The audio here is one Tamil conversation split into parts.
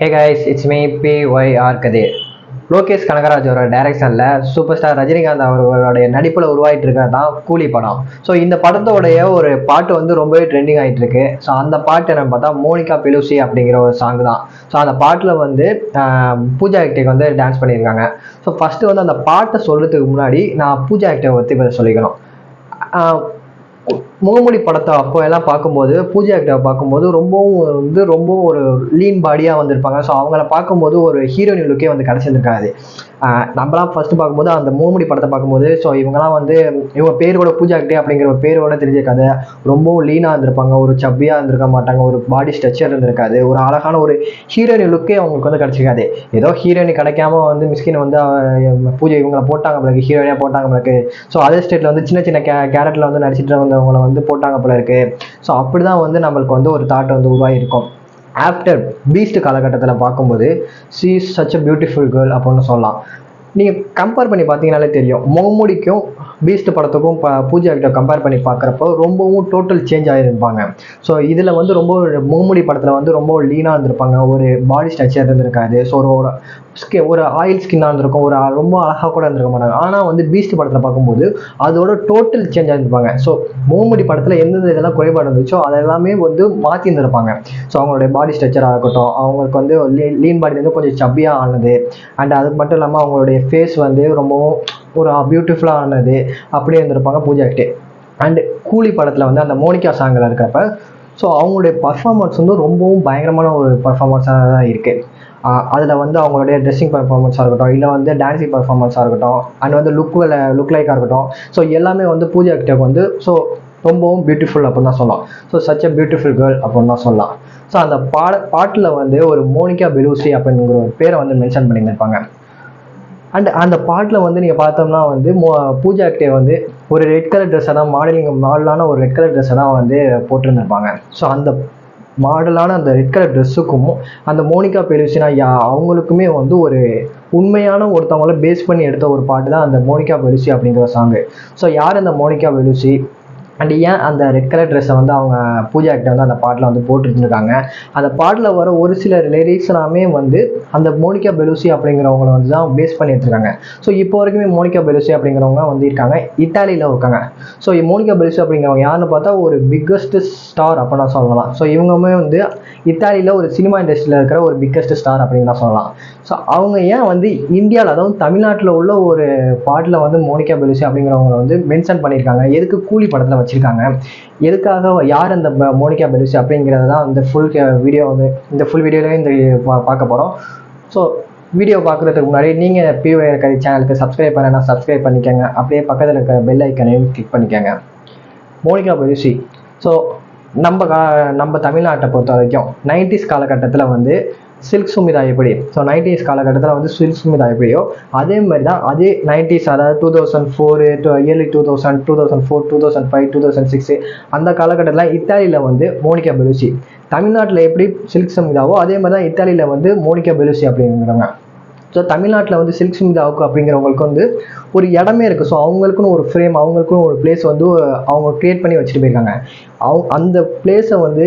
Hey guys it's me B Y R Kathir Lokesh கனகராஜோட டைரக்ஷனில் சூப்பர் ஸ்டார் ரஜினிகாந்த் அவர்களுடைய நடிப்பில் உருவாகிட்டு இருக்கிறது தான் கூலி படம். ஸோ இந்த படத்தோடைய ஒரு பாட்டு வந்து ரொம்பவே ட்ரெண்டிங் ஆகிட்டு இருக்கு ஸோ அந்த பாட்டு என்னன்னு பார்த்தா மோனிகா பிலுசி அப்படிங்கிற ஒரு சாங் தான். ஸோ அந்த பாட்டில் வந்து பூஜா ஆக்டேக் வந்து டான்ஸ் பண்ணியிருக்காங்க. ஸோ ஃபஸ்ட்டு வந்து அந்த பாட்டை சொல்கிறதுக்கு முன்னாடி நான் பூஜா ஆக்டேவை பற்றி கொஞ்சம் சொல்லிக்கணும். முகமொழி படத்தை அப்போ எல்லாம் பார்க்கும்போது பூஜா கிட்ட பார்க்கும்போது ரொம்பவும் வந்து ரொம்ப ஒரு லீன் பாடியாக வந்திருப்பாங்க. ஸோ அவங்கள பார்க்கும்போது ஒரு ஹீரோயின் லுக்கே வந்து கிடச்சிருக்காது நம்மளாம் ஃபர்ஸ்ட் பார்க்கும்போது அந்த மூமுடி படத்தை பார்க்கும்போது ஸோ இவங்கெல்லாம் வந்து இவங்க பேர் கூட பூஜா கிட்டே அப்படிங்கிற ஒரு பேரோட தெரிஞ்சிருக்காது ரொம்பவும் லீனாக இருந்திருப்பாங்க. ஒரு சப்பியாக இருந்திருக்க மாட்டாங்க. ஒரு பாடி ஸ்ட்ரக்சர் இருந்திருக்காது. ஒரு அழகான ஒரு ஹீரோயின் லுக்கே அவங்களுக்கு வந்து கிடச்சிருக்காது. ஏதோ ஹீரோயின் கிடைக்காம வந்து மிஸ்கின் வந்து பூஜை இவங்களை போட்டாங்க நம்மளுக்கு ஹீரோயினாக போட்டாங்க நம்மளுக்கு ஸோ அதர் ஸ்டேட்டில் வந்து சின்ன சின்ன கே கேரக்டரில் வந்து நடிச்சிட்டு வந்தவங்களை வந்து போட்டாங்க போல இருக்கு. ஸோ அப்படி தான் வந்து நம்மளுக்கு வந்து ஒரு தாட் வந்து உருவாகிருக்கும் ஆஃப்டர் பீஸ்ட் காலகட்டத்தில் பார்க்கும்போது she is such a beautiful girl அப்படின்னு சொல்லலாம். நீங்கள் கம்பேர் பண்ணி பார்த்தீங்கனாலே தெரியும். முகமூடிக்கும் பீஸ்ட் படத்துக்கும் ப பூஜா கிட்ட கம்பேர் பண்ணி பார்க்குறப்போ ரொம்பவும் டோட்டல் சேஞ்ச் ஆகிருப்பாங்க ஸோ இதில் வந்து ரொம்ப முகமூடி படத்தில் வந்து ரொம்ப லீனாக இருந்திருப்பாங்க. ஒரு பாடி ஸ்ட்ரக்சர் இருந்திருக்காது. ஸோ ஒரு ஒரு ஸ்கி ஒரு ஆயில் ஸ்கின்னாக இருந்திருக்கும். ஒரு ரொம்ப அழகாக கூட இருந்திருக்க மாட்டாங்க. ஆனால் வந்து பீஸ்ட் படத்தில் பார்க்கும்போது அதோட டோட்டல் சேஞ்ச் ஆகிருப்பாங்க ஸோ முகமூடி படத்தில் எந்தெந்த இதெல்லாம் குறைபாடு இருந்துச்சோ அதெல்லாமே வந்து மாற்றி இருந்திருப்பாங்க. ஸோ அவங்களுடைய பாடி ஸ்ட்ரக்சராக இருக்கட்டும் அவங்களுக்கு வந்து லீன் பாடி வந்து கொஞ்சம் சப்பியாக ஆனது அண்ட் அது மட்டும் இல்லாமல் அவங்களுடைய ஃபேஸ் வந்து ரொம்பவும் ஒரு பியூட்டிஃபுல்லாக ஆனது. அப்படியே இருந்திருப்பாங்க பூஜா கிட்டே. அண்டு கூலி படத்தில் வந்து அந்த மோனிகா சாங்கில் இருக்கிறப்ப ஸோ அவங்களுடைய பர்ஃபார்மன்ஸ் வந்து ரொம்பவும் பயங்கரமான ஒரு பர்ஃபார்மன்ஸாக தான் இருக்குது அதில் வந்து அவங்களுடைய ட்ரெஸ்ஸிங் பர்ஃபார்மன்ஸாக இருக்கட்டும் இல்லை வந்து டான்ஸிங் பர்ஃபார்மன்ஸாக இருக்கட்டும் அண்ட் வந்து லுக் லுக் லைக்காக இருக்கட்டும் ஸோ எல்லாமே வந்து பூஜா கிட்டக்கு வந்து ஸோ ரொம்பவும் பியூட்டிஃபுல் அப்படின்னு தான் சொல்லலாம். So such a beautiful girl அப்படின்னு தான் சொல்லலாம். ஸோ அந்த பாட பாட்டில் வந்து ஒரு மோனிகா பெலூசி அப்படிங்கிற ஒரு பேரை வந்து மென்ஷன் பண்ணியிருந்திருப்பாங்க. அண்ட் அந்த பாட்டில் வந்து நீங்கள் பார்த்தோம்னா வந்து மோ பூஜா ஆக்டே வந்து ஒரு ரெட் கலர் ட்ரெஸ்ஸை தான் மாடலிங் மாடலான ஒரு ரெட் கலர் ட்ரெஸ்ஸை தான் வந்து போட்டிருந்திருப்பாங்க. ஸோ அந்த மாடலான அந்த ரெட் கலர் ட்ரெஸ்ஸுக்கும் அந்த மோனிகா பெலுசினா யா அவங்களுக்குமே வந்து ஒரு உண்மையான ஒருத்தவங்கள பேஸ் பண்ணி எடுத்த ஒரு பாட்டு தான் அந்த மோனிகா பெலுசி அப்படிங்கிற சாங்கு ஸோ யார் அந்த மோனிகா பெலுசி? அண்ட் ஏன் அந்த ரெட் கலர் ட்ரெஸ்ஸை வந்து அவங்க பூஜா கிட்ட வந்து அந்த பாட்டில் வந்து போட்டுருந்துருக்காங்க. அந்த பாட்டில் வர ஒரு சில லிரிக்ஸ்லாமே வந்து அந்த மோனிகா பெலுசி அப்படிங்கிறவங்களை வந்து தான் பேஸ் பண்ணி ஸோ இப்போ வரைக்குமே மோனிகா பெலுசி அப்படிங்கிறவங்க வந்து இருக்காங்க. இத்தாலியில் இருக்காங்க. ஸோ மோனிகா பெலுசி அப்படிங்கிறவங்க யாருன்னு பார்த்தா ஒரு பிக்கஸ்ட் ஸ்டார் அப்படின்னா சொல்லலாம். ஸோ இவங்கமே வந்து இத்தாலியில் ஒரு சினிமா இண்டஸ்ட்ரியில் இருக்கிற ஒரு பிக்கஸ்ட் ஸ்டார் அப்படின்னு தான் சொல்லலாம். ஸோ அவங்க ஏன் வந்து இந்தியாவில் அதாவது தமிழ்நாட்டில் உள்ள ஒரு பாட்டில் வந்து மோனிகா பெலுசி அப்படிங்கிறவங்களை வந்து மென்ஷன் பண்ணியிருக்காங்க? எதுக்கு கூலி படத்தில் வச்சு வச்சுருக்காங்க. எதுக்காக யார் அந்த மோனிகா பெலுசி அப்படிங்கிறது தான் இந்த ஃபுல் வீடியோ வந்து இந்த ஃபுல் வீடியோவே இந்த பா- பார்க்க போகிறோம் ஸோ வீடியோ பார்க்குறதுக்கு முன்னாடி நீங்கள் பிஓ கதை சேனலுக்கு சப்ஸ்கிரைப் பண்ணனா சப்ஸ்கிரைப் பண்ணிக்கோங்க. அப்படியே பக்கத்தில் இருக்கிற பெல் ஐக்கனையும் கிளிக் பண்ணிக்கோங்க. மோனிகா பெலுசி. ஸோ நம்ம கா நம்ம தமிழ்நாட்டை பொறுத்த வரைக்கும் நைன்டிஸ் காலகட்டத்தில் வந்து சில்க் சுமிதா எப்படி ஸோ நைன்டிஸ் காலகட்டத்தில் வந்து சில்க் சுமிதா எப்படியோ அதே மாதிரி தான் அதே நைன்டிஸ் அதாவது two thousand four to early two thousand two thousand four two thousand five two thousand six அந்த காலகட்டத்தில் இத்தாலியில் வந்து மோனிகா பெலுசி தமிழ்நாட்டில் எப்படி சில்க் சுமிதாவோ அதே மாதிரி தான் இத்தாலியில் வந்து மோனிகா பெலுசி அப்படிங்கிறவங்க. ஸோ தமிழ்நாட்டில் வந்து சில்க் சுமிதாவுக்கு அப்படிங்கிறவங்களுக்கு வந்து ஒரு இடமே இருக்குது ஸோ அவங்களுக்குன்னு ஒரு ஃப்ரேம் அவங்களுக்குன்னு ஒரு பிளேஸ் வந்து அவங்க க்ரியேட் பண்ணி வச்சுட்டு போயிருக்காங்க. அவங்க அந்த பிளேஸை வந்து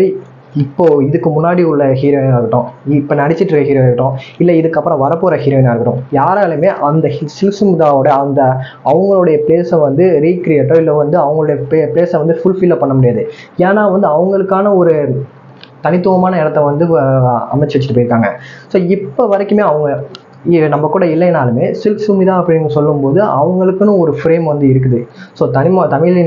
இப்போ இதுக்கு முன்னாடி உள்ள ஹீரோயினாக இருக்கட்டும் இப்போ நடிச்சிட்டு இருக்க ஹீரோயின் இருக்கட்டும் இல்லை இதுக்கப்புறம் வரப்போகிற ஹீரோயினாக இருக்கட்டும் யாராலுமே அந்த சிலுசுமிதாவோட அந்த அவங்களுடைய பிளேஸை வந்து ரீக்ரியேட்டோ இல்லை வந்து அவங்களுடைய பிளேஸை வந்து ஃபுல்ஃபில்ல பண்ண முடியாது. ஏன்னா வந்து அவங்களுக்கான ஒரு தனித்துவமான இடத்த வந்து அமைச்சு வச்சுட்டு போயிருக்காங்க. ஸோ இப்போ வரைக்குமே அவங்க நம்ம கூட இல்லைனாலுமே சில்க் சுமிதா அப்படின்னு சொல்லும்போது அவங்களுக்குன்னு ஒரு ஃப்ரேம் வந்து இருக்குது. ஸோ தனிமா தமிழ்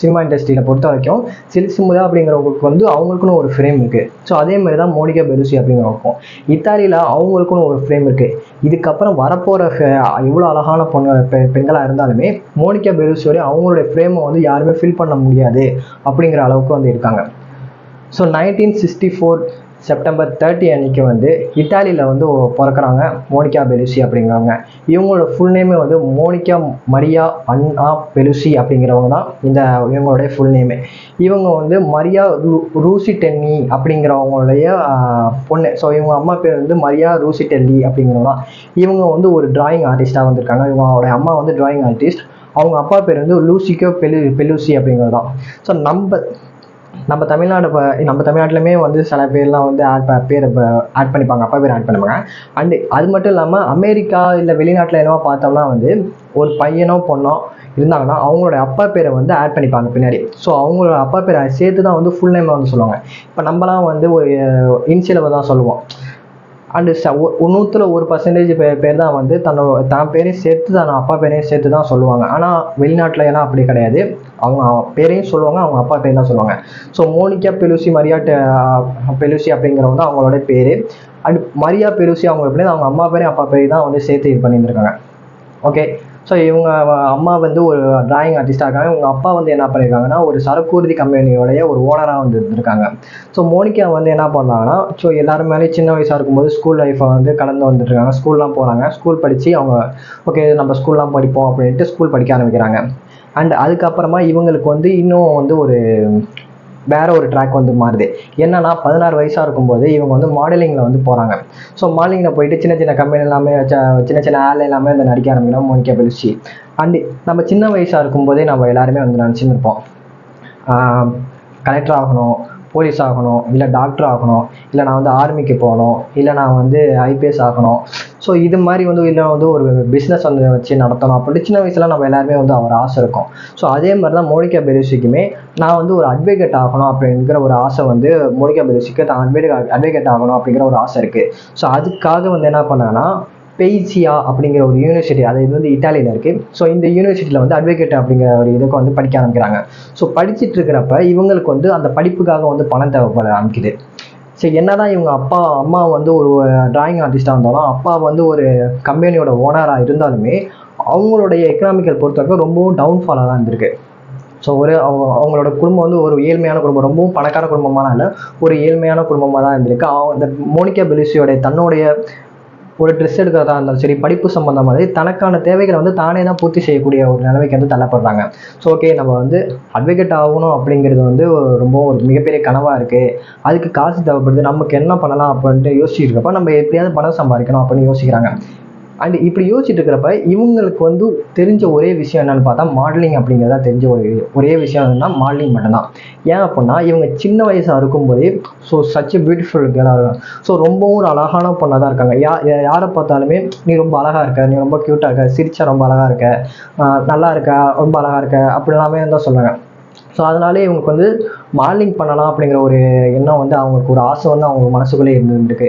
சினிமா இண்டஸ்ட்ரியில் பொறுத்த வரைக்கும் சில்க் சுமிதா அப்படிங்கிறவங்களுக்கு வந்து அவங்களுக்குன்னு ஒரு ஃப்ரேம் இருக்குது ஸோ அதே மாதிரி தான் மோனிகா பெருசி அப்படிங்கிறவங்க இத்தாலியில் அவங்களுக்குன்னு ஒரு ஃப்ரேம் இருக்குது இதுக்கப்புறம் வரப்போகிற இவ்வளோ அழகான பொண்ணு பெண்களாக இருந்தாலுமே மோனிகா பெருசியோட அவங்களுடைய ஃப்ரேமை வந்து யாருமே ஃபில் பண்ண முடியாது அப்படிங்கிற அளவுக்கு வந்து இருக்காங்க. So nineteen sixty four September thirty அன்னைக்கு வந்து இத்தாலியில் வந்து பிறக்கிறாங்க. மோனிகா பெலுசி அப்படிங்கிறவங்க. இவங்களோட ஃபுல் நேமே வந்து மோனிகா மரியா அண்ணா பெலுசி அப்படிங்கிறவங்க தான் இந்த இவங்களுடைய ஃபுல் நேமே இவங்க வந்து மரியா ரூ ரூசி டென்னி அப்படிங்கிறவங்களுடைய பொண்ணு. ஸோ இவங்க அம்மா பேர் வந்து மரியா ரூசி டெல்லி அப்படிங்கிறவங்க தான். இவங்க வந்து ஒரு டிராயிங் ஆர்டிஸ்டாக வந்திருக்காங்க. இவங்களோட அம்மா வந்து டிராயிங் ஆர்டிஸ்ட் அவங்க அப்பா பேர் வந்து லூசிக்கோ பெலு பெலுசி அப்படிங்கிறது தான். ஸோ நம்ம நம்ம தமிழ்நாடு இப்போ நம்ம தமிழ்நாட்டிலுமே வந்து சில பேர்லாம் வந்து ஆட் பேர் ஆட் பண்ணிப்பாங்க. அப்பா பேர் ஆட் பண்ணுவாங்க. அண்டு அது மட்டும் இல்லாமல் அமெரிக்கா இல்லை வெளிநாட்டில் என்னவோ பார்த்தோம்னா வந்து ஒரு பையனோ பொண்ணோ இருந்தாங்கன்னா அவங்களோட அப்பா பேரை வந்து ஆட் பண்ணிப்பாங்க பின்னாடி. ஸோ அவங்களோட அப்பா பேரை சேர்த்து தான் வந்து ஃபுல் நேம் வந்து சொல்லுவாங்க. இப்போ நம்மலாம் வந்து ஒரு இன்சிலவை தான் சொல்லுவோம். அண்டு ச நூற்றுல ஒரு பர்சன்டேஜ் பேர் பேர் தான் வந்து தன்னோட தான் பேரையும் சேர்த்து தன் அப்பா பேரையும் சேர்த்து தான் சொல்லுவாங்க. ஆனால் வெளிநாட்டில் எல்லாம் அப்படி கிடையாது. அவங்க பேரையும் சொல்லுவாங்க அவங்க அப்பா பேர் தான் சொல்லுவாங்க. So Monica Bellucci Maria Bellucci அப்படிங்கிறவங்க அவங்களோட பேர். அண்ட் மரியா பெலுசி அவங்க எப்படி அவங்க அம்மா பேரையும் அப்பா பேரையும் தான் வந்து சேர்த்து இது பண்ணியிருந்திருக்காங்க. ஓகே ஸோ இவங்க அம்மா வந்து ஒரு டிராயிங் ஆர்டிஸ்டாக இருக்காங்க. இவங்க அப்பா வந்து என்ன பண்ணியிருக்காங்கன்னா ஒரு சரக்குறுதி கம்பெனியோடைய ஒரு ஓனராக வந்து இருந்திருக்காங்க. ஸோ மோனிகா வந்து என்ன பண்ணாங்கன்னா ஸோ எல்லாரும் மேலே சின்ன வயசாக இருக்கும்போது ஸ்கூல் லைஃப்பை வந்து கடந்து வந்துட்டுருக்காங்க. ஸ்கூல்லாம் போகிறாங்க ஸ்கூல் படித்து அவங்க ஓகே நம்ம ஸ்கூல்லாம் படிப்போம் அப்படின்ட்டு ஸ்கூல் படிக்க ஆரம்பிக்கிறாங்க. அண்ட் அதுக்கப்புறமா இவங்களுக்கு வந்து இன்னும் வந்து ஒரு வேற ஒரு ட்ராக் வந்து மாறுது. என்னன்னா பதினாறு வயசாக இருக்கும்போது இவங்க வந்து மாடலிங்கில் வந்து போகிறாங்க ஸோ மாடலிங்கில் போயிட்டு சின்ன சின்ன கம்பெனி எல்லாமே சின்ன சின்ன ஆள் எல்லாமே வந்து நடிக்க ஆரம்பிக்கிறோம் மோனிகா பெலுச்சி. அண்டு நம்ம சின்ன வயசாக இருக்கும்போதே நம்ம எல்லாருமே வந்து நினச்சின்னு இருப்போம். கலெக்டர் ஆகணும். போலீஸ் ஆகணும் இல்லை டாக்டர் ஆகணும் இல்லை நான் வந்து ஆர்மிக்கு போகணும் இல்லை நான் வந்து ஐபிஎஸ் ஆகணும். ஸோ இது மாதிரி வந்து இல்லை வந்து ஒரு பிஸ்னஸ் வந்து வச்சு நடத்தணும். அப்படி சின்ன வயசில் நம்ம எல்லாருமே வந்து அவர் ஆசை இருக்கும். ஸோ அதே மாதிரி தான் மோனிகா பெலுசிக்குமே நான் வந்து ஒரு அட்வொகேட் ஆகணும் அப்படிங்கிற ஒரு ஆசை வந்து மோனிகா பெலுசிக்கு தான் அட்வொகேட் அட்வொகேட் ஆகணும் அப்படிங்கிற ஒரு ஆசை இருக்குது ஸோ அதுக்காக வந்து என்ன பண்ணாங்கன்னா பெய்சியா அப்படிங்கிற ஒரு யூனிவர்சிட்டி அது இது வந்து இட்டாலியில் இருக்குது ஸோ இந்த யூனிவர்சிட்டியில் வந்து அட்வொகேட் அப்படிங்கிற ஒரு இதுக்கு வந்து படிக்க ஆரம்பிக்கிறாங்க. ஸோ படிச்சிட்டு இருக்கிறப்ப இவங்களுக்கு வந்து அந்த படிப்புக்காக வந்து பணம் தேவைப்பட ஆரம்பிக்குது. சரி என்னதான் இவங்க அப்பா அம்மா வந்து ஒரு டிராயிங் ஆர்டிஸ்டாக இருந்தாலும் அப்பா வந்து ஒரு கம்பெனியோட ஓனராக இருந்தாலுமே அவங்களுடைய எக்கனாமிக்கல் பொறுத்தவரைக்கும் ரொம்பவும் டவுன்ஃபாலாக தான் இருந்திருக்கு. ஸோ ஒரு அவங்க அவங்களோட குடும்பம் வந்து ஒரு ஏழ்மையான குடும்பம் ரொம்பவும் பணக்கார குடும்பமான இல்லை ஒரு ஏழ்மையான குடும்பமாக தான் இருந்திருக்கு. அவங்க அந்த மோனிகா பெலிசியோடைய தன்னுடைய ஒரு ட்ரெஸ் எடுக்கிறதா இருந்தாலும் சரி படிப்பு சம்மந்தமாக தனக்கான தேவைகளை வந்து தானே தான் பூர்த்தி செய்யக்கூடிய ஒரு நிலைமைக்கு வந்து தள்ளப்படுறாங்க. ஸோ ஓகே நம்ம வந்து அட்வொகேட் ஆகணும் அப்படிங்கிறது வந்து ஒரு- ரொம்ப ஒரு மிகப்பெரிய கனவாக இருக்குது அதுக்கு காசு தேவைப்படுது. நமக்கு என்ன பண்ணலாம் அப்படின்ட்டு யோசிச்சுட்டு நம்ம எப்படியாவது பணம் சம்பாதிக்கணும் அப்படின்னு யோசிக்கிறாங்க. அண்ட் இப்படி யோசிச்சுட்டு இருக்கிறப்ப இவங்களுக்கு வந்து தெரிஞ்ச ஒரே விஷயம் என்னன்னு பார்த்தா மாடலிங் அப்படிங்கிறதா தெரிஞ்ச ஒரு ஒரே விஷயம் என்னன்னா மாடலிங் மட்டும்தான். ஏன் அப்படின்னா இவங்க சின்ன வயசாக இருக்கும்போதே ஸோ சச் பியூட்டிஃபுல் கேர்ளாக இருக்கும் ஸோ ரொம்பவும் ஒரு அழகான பொண்ணாக தான் இருக்காங்க. யா யாரை பார்த்தாலுமே நீ ரொம்ப அழகாக இருக்க. நீ ரொம்ப க்யூட்டாக இருக்க. சிரிச்சா ரொம்ப அழகாக இருக்க. நல்லா இருக்க. ரொம்ப அழகாக இருக்க. அப்படிலாமே தான் சொல்லுவாங்க ஸோ அதனாலே இவங்களுக்கு வந்து மாடலிங் பண்ணலாம் அப்படிங்கிற ஒரு எண்ணம் வந்து அவங்களுக்கு ஒரு ஆசை வந்து அவங்க மனசுக்குள்ளே இருந்துருக்கு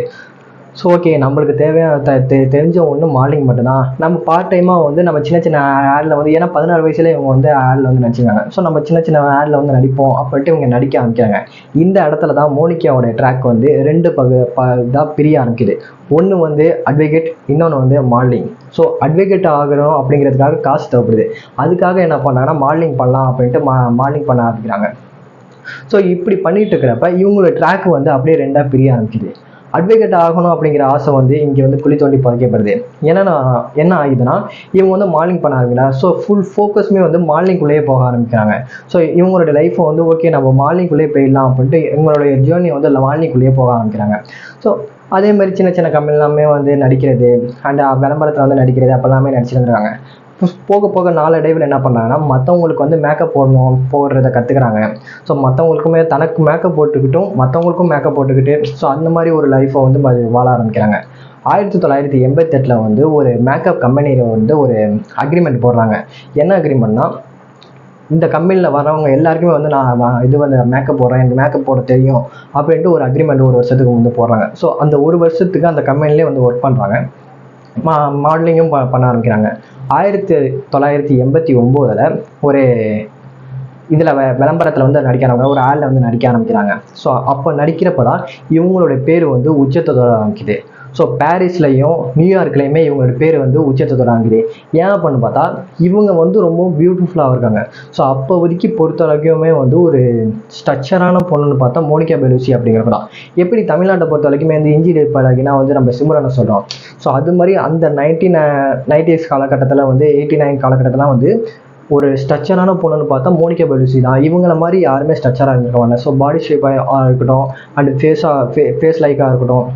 ஸோ ஓகே நம்மளுக்கு தேவையான தெ- தெரிஞ்ச ஒன்று மாடலிங் மட்டும்தான். நம்ம பார்ட் டைமாக வந்து நம்ம சின்ன சின்ன ஆடில் வந்து ஏன்னா பதினாறு வயசுல இவங்க வந்து ஆடில் வந்து நடிச்சிருக்காங்க ஸோ நம்ம சின்ன சின்ன ஆடில் வந்து நடிப்போம் அப்படின்ட்டு இவங்க நடிக்க ஆரம்பிக்கிறாங்க. இந்த இடத்துல தான் மோனிகாவோட ட்ராக் வந்து ரெண்டு பகு ப இதாக பிரிய ஆரம்பிக்குது. ஒன்று வந்து அட்வொகேட் இன்னொன்று வந்து மாடலிங் ஸோ அட்வொகேட் ஆகணும் அப்படிங்கிறதுக்காக காசு தேவைப்படுது. அதுக்காக என்ன பண்ணாங்கன்னா மாடலிங் பண்ணலாம் அப்படின்ட்டு மா மாடலிங் பண்ண ஆரம்பிக்கிறாங்க. ஸோ இப்படி பண்ணிட்டு இருக்கிறப்ப இவங்களோட ட்ராக் வந்து அப்படியே ரெண்டாக பிரிய ஆரம்பிக்குது. அட்வொகேட் ஆகணும் அப்படிங்கிற ஆசை வந்து இங்கே வந்து குழி தோண்டி புதைக்கப்படுது. ஏன்னா என்ன ஆகுதுன்னா இவங்க வந்து மாடலிங் பண்ண ஆரம்பிக்கல ஸோ ஃபுல் ஃபோக்கஸ்மே வந்து மாடலிங்குள்ளேயே போக ஆரம்பிக்கிறாங்க. ஸோ இவங்களோட லைஃப்பை வந்து ஓகே நம்ம மாடலிங்குள்ளேயே போயிடலாம் அப்படின்ட்டு இவங்களுடைய ஜேர்னி வந்து மாடலிங்குள்ளேயே போக ஆரம்பிக்கிறாங்க. ஸோ அதே மாதிரி சின்ன சின்ன கம்பெனி எல்லாமே வந்து நடிக்கிறது அண்ட் விளம்பரத்தில் வந்து நடிக்கிறது அப்போல்லாமே நடிச்சிருந்துருக்காங்க போக போக நாளடைவில் என்ன பண்ணாங்கன்னா மற்றவங்களுக்கு வந்து மேக்கப் போடணும் போடுறத கற்றுக்குறாங்க ஸோ மற்றவங்களுக்குமே தனக்கு மேக்கப் போட்டுக்கிட்டும் மற்றவங்களுக்கும் மேக்கப் போட்டுக்கிட்டு ஸோ அந்த மாதிரி ஒரு லைஃப்பை வந்து வாழ ஆரம்பிக்கிறாங்க. ஆயிரத்தி தொள்ளாயிரத்தி எண்பத்தெட்டில் வந்து ஒரு மேக்கப் கம்பெனியில் வந்து ஒரு அக்ரிமெண்ட் போடுறாங்க. என்ன அக்ரிமெண்ட்னா இந்த கம்பெனியில் வரவங்க எல்லாருக்குமே வந்து நான் இது வந்து மேக்கப் போடுறேன் எனக்கு மேக்கப் போட தெரியும் அப்படின்ட்டு ஒரு அக்ரிமெண்ட் ஒரு வருஷத்துக்கு வந்து போடுறாங்க. ஸோ அந்த ஒரு வருஷத்துக்கு அந்த கம்பெனிலே வந்து ஒர்க் பண்ணுறாங்க மா மாடலிங்கும் ப பண்ண ஆரம்பிக்கிறாங்க. ஆயிரத்தி தொள்ளாயிரத்தி எண்பத்தி ஒம்போதில் ஒரு இதில் விளம்பரத்தில் வந்து நடிக்க ஆரம்பிக்கிறாங்க. ஒரு ஆடில் வந்து நடிக்க ஆரம்பிக்கிறாங்க. ஸோ அப்போ நடிக்கிறப்ப தான் இவங்களோட பேர் வந்து உச்சத்தை தொட ஆரம்பிக்குது. ஸோ பாரிஸ்லையும் நியூயார்க்லையுமே இவங்களோட பேர் வந்து உச்சத்தை தொட ஏன் அப்படின்னு பார்த்தா இவங்க வந்து ரொம்ப பியூட்டிஃபுல்லாக இருக்காங்க. ஸோ அப்போதைக்கு பொறுத்த வரைக்குமே வந்து ஒரு ஸ்ட்ரக்சரான பொண்ணுன்னு பார்த்தா மோனிகா பெலூசி அப்படிங்கிறப்ப தான். எப்படி தமிழ்நாட்டை பொறுத்த வரைக்குமே வந்து இன்ஜினியர் பழகினா வந்து நம்ம சிம்ரனை சொல்கிறோம் ஸோ அது மாதிரி அந்த நைன்டீன் நைன்டிஸ் காலகட்டத்தில் வந்து எயிட்டி நைன் காலகட்டத்தில் வந்து ஒரு ஸ்ட்ரக்சரான பொண்ணுன்னு பார்த்தா மோனிகா பெலூசி தான். இவங்கள மாதிரி யாருமே ஸ்ட்ரக்சராக இருந்திருக்க மாட்டாங்க. ஸோ பாடி ஷேப்பாக இருக்கட்டும் அண்ட் ஃபேஸாக ஃபே ஃபேஸ் லைக்காக இருக்கட்டும்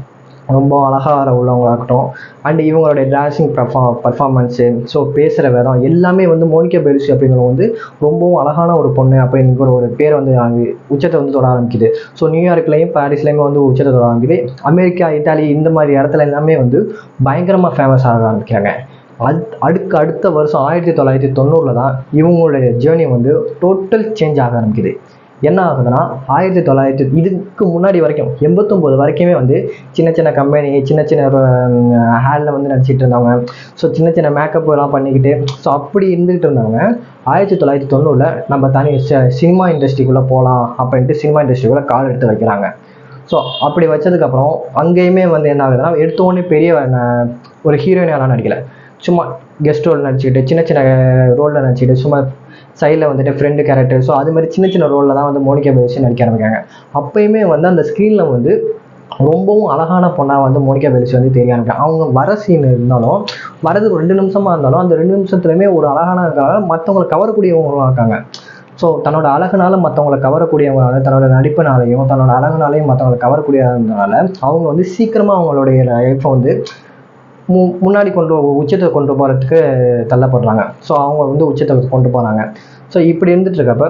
ரொம்ப அழகாக வர இருக்கட்டும் அண்ட் இவங்களுடைய டான்ஸிங் பர்ஃபா பர்ஃபார்மன்ஸு ஸோ பேசுகிற விதம் எல்லாமே வந்து மோனிகா பெருசி அப்படிங்கிறவங்க வந்து ரொம்பவும் அழகான ஒரு பொண்ணு அப்படிங்கிற ஒரு பேர் வந்து அங்கே உச்சத்தை வந்து தொட ஆரம்பிக்குது. ஸோ நியூயார்க்லேயும் பாரிஸ்லேயுமே வந்து உச்சத்தை தொட ஆரம்பிக்குது. அமெரிக்கா இத்தாலி இந்த மாதிரி இடத்துல எல்லாமே வந்து பயங்கரமாக ஃபேமஸ் ஆக ஆரம்பிக்கிறாங்க. அத் அடுக்கு அடுத்த வருஷம் ஆயிரத்தி தொள்ளாயிரத்தி தொண்ணூறில் தான் இவங்களுடைய ஜேர்னி வந்து டோட்டல் சேஞ்ச் ஆக ஆரம்பிக்குது. என்ன ஆகுதுன்னா ஆயிரத்தி தொள்ளாயிரத்தி இதுக்கு முன்னாடி வரைக்கும் எண்பத்தொம்போது வரைக்குமே வந்து சின்ன சின்ன கம்பெனி சின்ன சின்ன ஹேரில் வந்து நடிச்சிட்டு இருந்தவங்க. ஸோ சின்ன சின்ன மேக்கப் எல்லாம் பண்ணிக்கிட்டு ஸோ அப்படி இருந்துகிட்டு இருந்தவங்க ஆயிரத்தி தொள்ளாயிரத்தி தொண்ணூறில் நம்ம தனி சினிமா இண்டஸ்ட்ரிக்குள்ளே போகலாம் அப்படின்ட்டு சினிமா இண்டஸ்ட்ரிக்குள்ளே கால் எடுத்து வைக்கிறாங்க. ஸோ அப்படி வச்சதுக்கப்புறம் அங்கேயுமே வந்து என்ன ஆகுதுன்னா எடுத்தோடனே பெரிய ஒரு ஒரு ஹீரோயினாலாம் நடிக்கலை. சும்மா கெஸ்ட் ரோல் நடிச்சுக்கிட்டு சின்ன சின்ன ரோலில் நடிச்சுக்கிட்டு சும்மா சைடில் வந்துட்டு ஃப்ரெண்டு கேரக்டர் ஸோ அது மாதிரி சின்ன சின்ன ரோலில் தான் வந்து மோனிகா பெலுசி நடிக்க ஆரம்பிக்காங்க அப்பயுமே வந்து அந்த ஸ்க்ரீனில் வந்து ரொம்பவும் அழகான பொண்ணாக வந்து மோனிகா பெலுசி வந்து தெரிய ஆரம்பிக்காங்க அவங்க வர சீன் இருந்தாலும் வரது ஒரு ரெண்டு நிமிஷமாக இருந்தாலும் அந்த ரெண்டு நிமிஷத்துலையுமே ஒரு அழகான இருக்காங்க மற்றவங்களை கவரக்கூடியவங்களும் இருக்காங்க. ஸோ தன்னோட அழகுனால மற்றவங்களை கவரக்கூடியவங்களால தன்னோட நடிப்புனாலையும் தன்னோட அழகுனாலையும் மற்றவங்களை கவரக்கூடியதுனால அவங்க வந்து சீக்கிரமாக அவங்களுடைய லைஃப்பை வந்து முன்னாடி கொண்டு உச்சத்தை கொண்டு போகிறதுக்கு தள்ளப்படுறாங்க. ஸோ அவங்க வந்து உச்சத்தை கொண்டு போகிறாங்க ஸோ இப்படி இருந்துட்டு இருக்கப்ப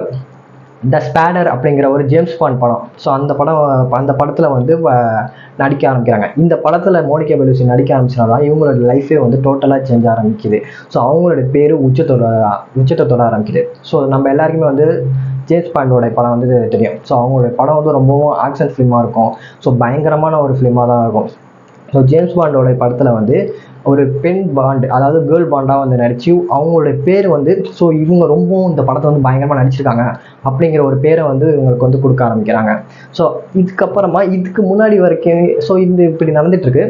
த ஸ்பேடர் அப்படிங்கிற ஒரு ஜேம்ஸ் பாண்ட் படம். ஸோ அந்த படம் அந்த படத்தில் வந்து வ- நடிக்க ஆரம்பிக்கிறாங்க. இந்த படத்தில் மோனிகா பெலூசி நடிக்க ஆரம்பிச்சனால இவங்களோட லைஃபே வந்து டோட்டலாக சேஞ்ச் ஆரம்பிக்குது. ஸோ அவங்களோட பேர் உச்சத்தோட உச்சத்தை தொட ஆரம்பிக்குது. ஸோ நம்ம எல்லாருக்குமே வந்து ஜேம்ஸ் பாண்டோட படம் வந்து தெரியும். ஸோ அவங்களுடைய படம் வந்து ரொம்பவும் ஆக்ஷன் ஃபிலிமாக இருக்கும். ஸோ பயங்கரமான ஒரு ஃபிலிமாக தான் இருக்கும். ஸோ ஜேம்ஸ் பாண்டோட படத்தில் வந்து ஒரு பெண் பாண்டு அதாவது கேர்ள் பாண்டாக வந்து நடிச்சு அவங்களுடைய பேர் வந்து ஸோ இவங்க ரொம்பவும் இந்த படத்தை வந்து பயங்கரமாக நடிச்சிருக்காங்க அப்படிங்கிற ஒரு பேரை வந்து இவங்களுக்கு வந்து கொடுக்க ஆரம்பிக்கிறாங்க. ஸோ இதுக்கப்புறமா இதுக்கு முன்னாடி வரைக்கும் ஸோ இது இப்படி நடந்துட்டுருக்கு.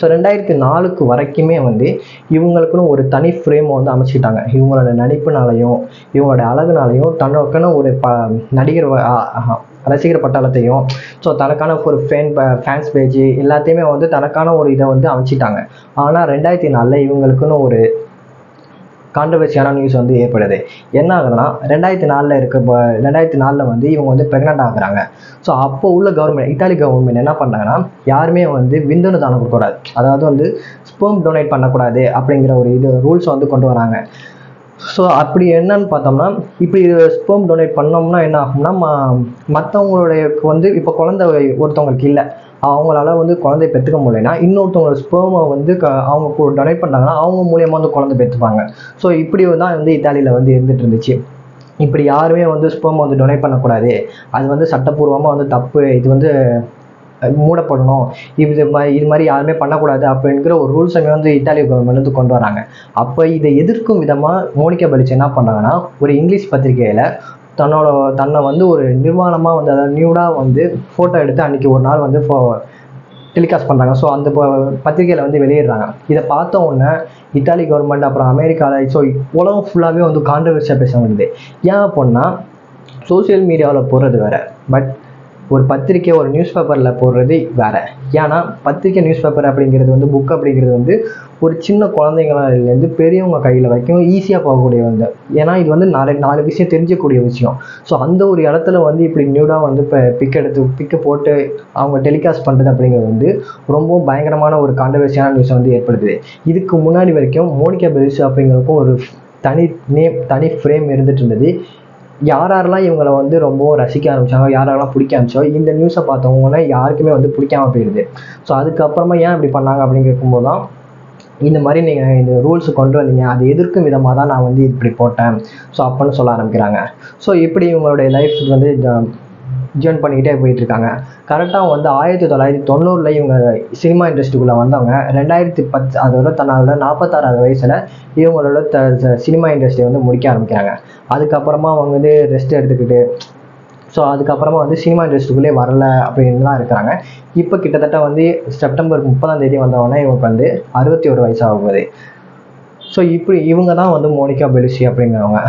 ஸோ ரெண்டாயிரத்தி நாலுக்கு வரைக்குமே வந்து இவங்களுக்குன்னு ஒரு தனி ஃப்ரேமை வந்து அமைச்சிட்டாங்க இவங்களோட நடிப்புனாலையும் இவங்களோட அழகுனாலையும் தனக்கான ஒரு ப நடிகர் ரசிகர் பட்டாளத்தையும் ஸோ தனக்கான ஒரு ஃபேன் ஃபேன்ஸ் பேஜ் எல்லாத்தையுமே வந்து தனக்கான ஒரு இதை வந்து அமைச்சிட்டாங்க. ஆனால் ரெண்டாயிரத்தி நாலில் இவங்களுக்குன்னு ஒரு கான்ட்ரவர்சியான நியூஸ் வந்து ஏற்படுது. என்ன ஆகுதுன்னா ரெண்டாயிரத்தி நாலில் இருக்க ப- ரெண்டாயிரத்தி நாலில் வந்து இவங்க வந்து ப்ரெக்னென்ட் ஆகுறாங்க. ஸோ அப்போ உள்ள கவர்மெண்ட் இத்தாலி கவர்மெண்ட் என்ன பண்ணாங்கன்னா யாருமே வந்து விந்தணு தானம் கொடுக்கக்கூடாது. அதாவது வந்து ஸ்பேம் டொனேட் பண்ணக்கூடாது அப்படிங்கிற ஒரு இது ரூல்ஸ் வந்து கொண்டு வராங்க. ஸோ அப்படி என்னன்னு பார்த்தோம்னா இப்படி ஸ்பெர்ம் டொனேட் பண்ணோம்னா என்ன ஆகும்னா ம மற்றவங்களுடைய வந்து இப்போ குழந்தை ஒருத்தவங்களுக்கு இல்லை. அவங்களால வந்து குழந்தை பெற்றுக்க முடியலைன்னா இன்னொருத்தவங்க ஸ்பெர்மை வந்து க அவங்க டொனேட் பண்ணாங்கன்னா அவங்க மூலியமாக வந்து குழந்தை பெற்றுப்பாங்க. ஸோ இப்படி தான் வந்து இத்தாலியில் வந்து இருந்துட்டு இருந்துச்சு. இப்படி யாருமே வந்து ஸ்பெர்ம் வந்து டொனேட் பண்ணக்கூடாது. அது வந்து சட்டப்பூர்வமாக வந்து தப்பு. இது வந்து மூடப்படணும். இது மாதிரி இது மாதிரி யாருமே பண்ணக்கூடாது அப்படிங்கிற ஒரு ரூல்ஸ் அங்கே வந்து இத்தாலி கவர்மெண்ட் வந்து கொண்டு வராங்க. அப்போ இதை எதிர்க்கும் விதமாக மோனிகா பலிச்சு என்ன பண்ணாங்கன்னா ஒரு இங்கிலீஷ் பத்திரிகையில் தன்னோட தன்னை வந்து ஒரு நிர்வாணமாக வந்து அதாவது நியூடாக வந்து ஃபோட்டோ எடுத்து அன்றைக்கி ஒரு நாள் வந்து ஃபோ டெலிகாஸ்ட் பண்ணுறாங்க ஸோ அந்த பத்திரிகையில் வந்து வெளியிடுறாங்க. இதை பார்த்த உடனே இத்தாலி கவர்மெண்ட் அப்புறம் அமெரிக்காவில் ஸோ உலகம் ஃபுல்லாகவே வந்து கான்ட்ரவர்சியாக பேச முடியுது. ஏன் அப்படின்னா சோஷியல் மீடியாவில் போடுறது வேறு. பட் ஒரு பத்திரிக்கை ஒரு நியூஸ் பேப்பரில் போடுறது வேற. ஏன்னா பத்திரிக்கை நியூஸ் பேப்பர் அப்படிங்கிறது வந்து புக் அப்படிங்கிறது வந்து ஒரு சின்ன குழந்தைங்களாலேருந்து பெரியவங்க கையில் வரைக்கும் ஈஸியாக போகக்கூடிய வந்து ஏன்னா இது வந்து நாலு நாலு விஷயம் தெரிஞ்சக்கூடிய விஷயம். ஸோ அந்த ஒரு இடத்துல வந்து இப்படி நியூடாக வந்து இப்போ பிக் எடுத்து பிக்கை போட்டு அவங்க டெலிகாஸ்ட் பண்ணுறது அப்படிங்கிறது வந்து ரொம்பவும் பயங்கரமான ஒரு கான்ட்ரவர்சியான நியூஸ் வந்து ஏற்படுது. இதுக்கு முன்னாடி வரைக்கும் மோனிகா பெல்ஸ் அப்படிங்கிறப்போ ஒரு தனி நேம் தனி ஃப்ரேம் இருந்துட்டு இருந்தது. யார் யாரெல்லாம் இவங்களை வந்து ரொம்ப ரசிக்க ஆரம்பிச்சாங்க யார் யாரெல்லாம் பிடிக்க ஆரம்பிச்சோ இந்த நியூஸை பார்த்தவங்கன்னா யாருக்குமே வந்து பிடிக்காம போயிடுது ஸோ அதுக்கப்புறமா ஏன் இப்படி பண்ணாங்க அப்படின்னு கேட்கும்போது தான் இந்த மாதிரி நீங்கள் இந்த ரூல்ஸ் கொண்டு வந்தீங்க அதை எதிர்க்கும் விதமாக தான் நான் வந்து இப்படி போட்டேன். ஸோ அப்போன்னு சொல்ல ஆரம்பிக்கிறாங்க. ஸோ இப்படி இவங்களுடைய லைஃப் வந்து ஜேர்ன் பண்ணிக்கிட்டே போயிட்டுருக்காங்க. கரெக்டாக வந்து ஆயிரத்தி தொள்ளாயிரத்தி தொண்ணூறில் இவங்க சினிமா இண்டஸ்ட்ரிக்குள்ளே வந்தவங்க. ரெண்டாயிரத்தி பத்து அதோட தன்னோட நாற்பத்தாறாவது வயசில் இவங்களோட த சினிமா இண்டஸ்ட்ரி வந்து முடிக்க ஆரம்பிக்கிறாங்க. அதுக்கப்புறமா அவங்க வந்து ரெஸ்ட் எடுத்துக்கிட்டு ஸோ அதுக்கப்புறமா வந்து சினிமா இண்டஸ்ட்ரிக்குள்ளே வரல அப்படின்னு தான் இருக்கிறாங்க. இப்போ கிட்டத்தட்ட வந்து செப்டம்பர் முப்பதாம் தேதி வந்தவொடனே இவங்களுக்கு வந்து அறுபத்தி ஒரு வயசு போது ஸோ இப்படி இவங்க தான் வந்து மோனிகா பெலுசி அப்படிங்கிறவங்க.